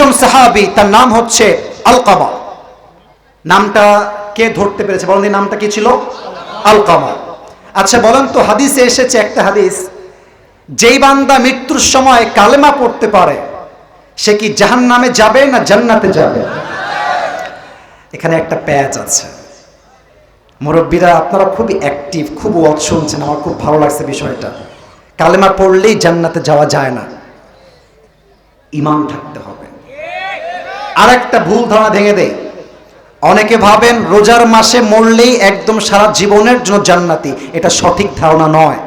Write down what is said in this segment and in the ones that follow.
একজন সাহাবি, তার নাম হচ্ছে আলকামা নামটা কে ধরতে পেরেছে বলেন নামটা কি ছিল? আলকামা আচ্ছা বলেন তো, হাদিসে এসেছে একটা হাদিস, যেই বান্দা মৃত্যুর সময় কালেমা পড়তে পারে, সে কি জাহান নামে যাবে না জান্নাতে যাবে? এখানে একটা প্যাচ আছে। মুরব্বীরা, আপনারা খুবই অ্যাক্টিভ খুব ওয়াজ শুনছেন, আমার খুব ভালো লাগছে বিষয়টা। কালেমা পড়লেই জান্নাতে যাওয়া যায় না। ইমান থাকতে আর একটা ভুল ধারণা ভেঙে দেয় অনেকে ভাবেন রোজার মাসে মরলেই একদম সারা জীবনের জন্য জান্নাতি। এটা সঠিক ধারণা নয়।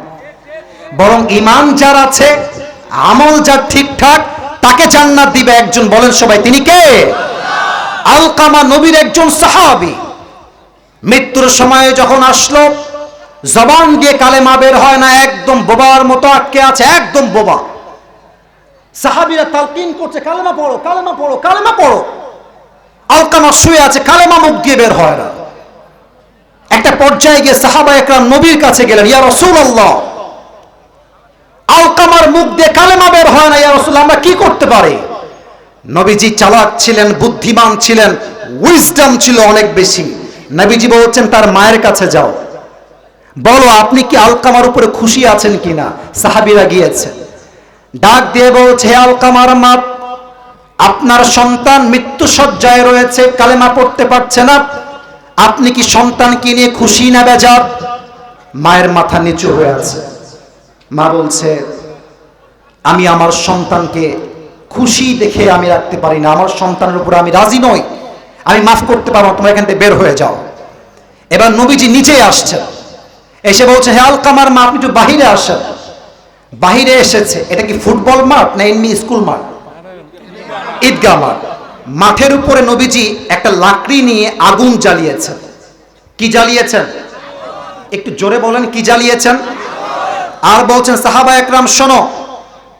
বরং ইমান যার আছে, আমল যার ঠিকঠাক, তাকে জান্নাত দিবে একজন। বলেন সবাই, তিনি কে? আলকামা নবীর একজন সাহাবী। মৃত্যুর সময়ে যখন আসলো, জবান দিয়ে কালেমা বের হয় না, একদম বোবার মতো আটকে আছে, একদম বোবা। সাহাবিরা তালকিন করছে, কালেমা পড়ো কালেমা পড়ো কালেমা পড়ো। আলকামা শুয়ে আছে, কালেমা মুখ দিয়ে বের হয় না। একটা পর্যায়ে গিয়ে সাহাবা একরাম নবীর কাছে গেলেন, ইয়া রসুল আল্লাহ আলকামার মুখ দিয়ে কালেমা বের হয় না, ইয়া রসুল, আমরা কি করতে পারি? নবীজি চালাক ছিলেন, বুদ্ধিমান ছিলেন উইজডম ছিল অনেক বেশি। নবীজি বলছেন, তার মায়ের কাছে যাও। বলো, আপনি কি আলকামার উপরে খুশি আছেন কিনা? সাহাবিরা গিয়েছে। ডাক দিয়ে বলছে, হে আলকামার মা আপনার সন্তান মৃত্যু সজ্জায় রয়েছে, কালেমা পড়তে পারছে না। আপনি কি সন্তানকে নিয়ে খুশি না বেজার? মায়ের মাথা নিচু হয়ে আছে। মা বলছে, আমি আমার সন্তানকে খুশি দেখে আমি রাখতে পারি না। আমার সন্তানের উপরে আমি রাজি নই। আমি মাফ করতে পারব তোমরা এখান থেকে বের হয়ে যাও। এবার নবীজি নিচে আসছেন। এসে বলছে, হে আলকামার মা আপনি একটু বাহিরে আসেন। বাহিরে এসেছে। এটা কি ফুটবল মাঠ না এমনি স্কুল মাঠ? ঈদগাহ মাঠ। মাঠের উপরে নবীজি একটা লাকড়ি নিয়ে আগুন জ্বালিয়েছেন। কি জ্বালিয়েছেন? একটু জোরে বলেন কি জ্বালিয়েছেন? আর বলছেন সাহাবা একরাম শোনো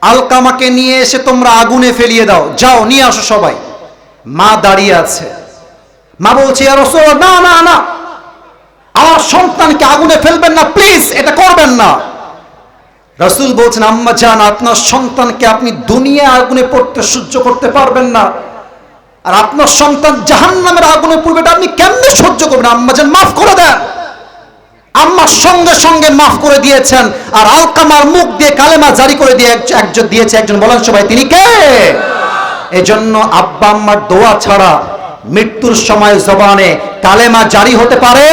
আলকামাকে নিয়ে এসে তোমরা আগুনে ফেলিয়ে দাও। যাও নিয়ে আসো সবাই। মা দাঁড়িয়ে আছে। মা বলছে "ইয়া রাসূলুল্লাহ, না না না। আমার সন্তানকে আগুনে ফেলবেন না প্লিজ এটা করবেন না। রসুল বলছেন, আম্মা জান, আপনার সন্তানকে আপনি দুনিয়া আগুনে পড়তে সহ্য করতে পারবেন না। আর আপনার সন্তান জাহান নামের আগুনে পড়বে, এটা আপনি কেমনে সহ্য করবেন? আম্মা জান, মাফ করে দেন। আম্মা সঙ্গে সঙ্গে মাফ করে দিয়েছেন, আর আলকামার মুখ দিয়ে কালেমা জারি করে দিয়ে একজন দিয়েছে, একজন বলেন সবাই, তিনি কে? এজন্য আব্বা আম্মার দোয়া ছাড়া মৃত্যুর সময় জবানে কালেমা জারি হতে পারে।